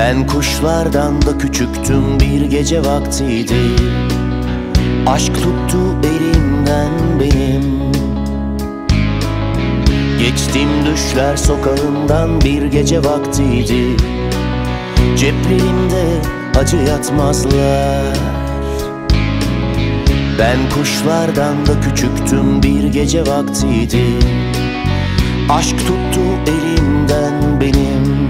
Ben kuşlardan da küçüktüm bir gece vaktiydi. Aşk tuttu elimden benim. Geçtim düşler sokağından bir gece vaktiydi. Ceplerimde acı yatmazlar. Ben kuşlardan da küçüktüm bir gece vaktiydi. Aşk tuttu elimden benim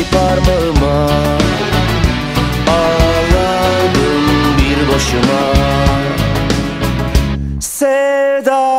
body parmağıma. Ağlardım bir başıma. Sevdadandır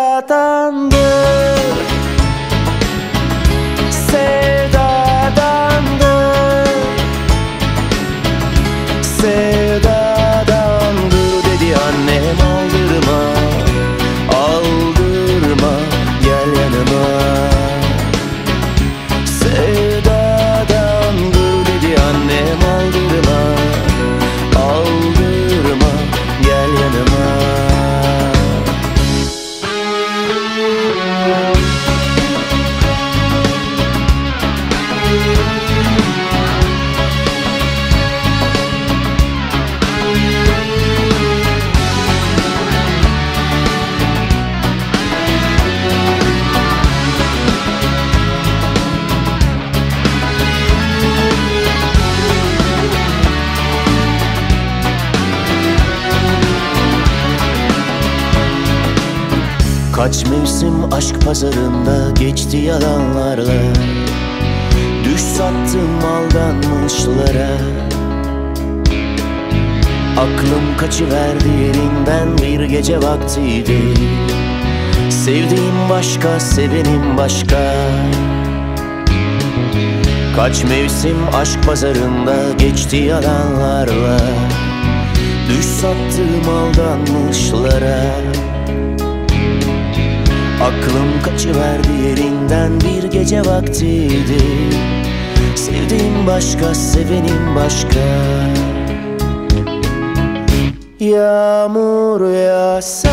Kaç mevsim aşk pazarında geçti yalanlarla. Düş sattım aldanmışlara. Aklım kaçıverdi yerinden bir gece vaktiydi. Sevdiğim başka, sevenim başka. Kaç mevsim aşk pazarında geçti yalanlarla. Düş sattım aldanmışlara Aklım kaçıverdi yerinden bir gece vaktiydi. Sevdiğim başka, sevenim başka. Yağmur yağsa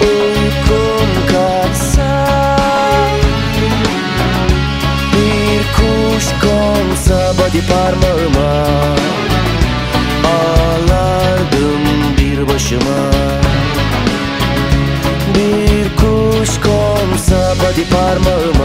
Uykum kaçsa Bir kuş konsa body parmağıma Ağlardım bir başıma Bir kuş konsa body parmağıma